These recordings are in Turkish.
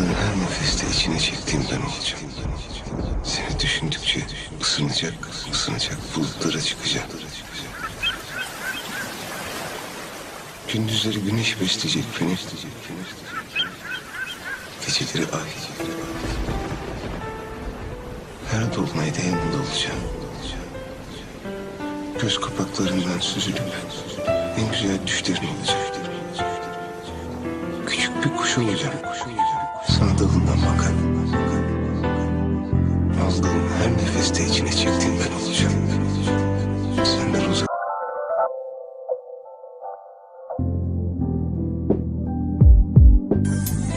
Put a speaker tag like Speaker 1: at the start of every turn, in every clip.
Speaker 1: Aldığın her nefeste içine çektiğim ben olacağım. Seni düşündükçe ısınacak, ısınacak bulutlara çıkacak. Gündüzleri güneş besleyecek beni. Geceleri ay. Her dolunayda yanında olacağım. Göz kapaklarından süzülüp en güzel düşlerin olacak. Küçük bir kuş olacağım. Sana dalından bakar. Aldığın her nefeste içine çektiğin ben olacağım. Senden uzak.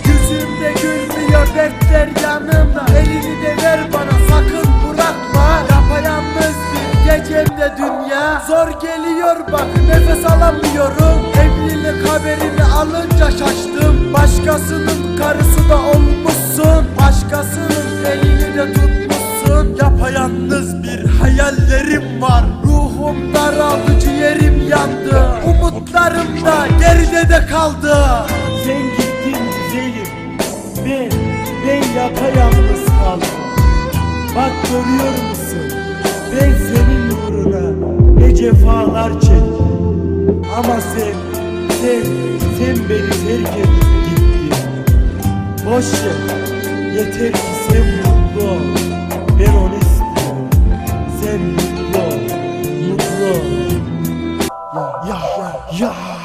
Speaker 2: Yüzümde gülmüyor dertler yanımda Elini de ver bana sakın bırakma Yapayalnız bir gecemde dünya Zor geliyor bak nefes alamıyorum Evlilik haberini alınca şaştım Başkasının karısı da olmuşsun Başkasının elini de tutmuşsun. Yapayalnız bir hayallerim var Ruhum daraldı ciğerim yandı. Umutlarım da geride de kaldı. Sen gittin güzelim Ben, ben yapayalnız kaldım. Bak görüyor musun? Ben senin uğruna ne cefalar çektim. Ama sen, sen, sen beni terk edip gittin boş Yeter ki sen mutlu ol. Ben onu istiyorum Sen mutlu ol. Mutlu ol. Ya ya ya, ya.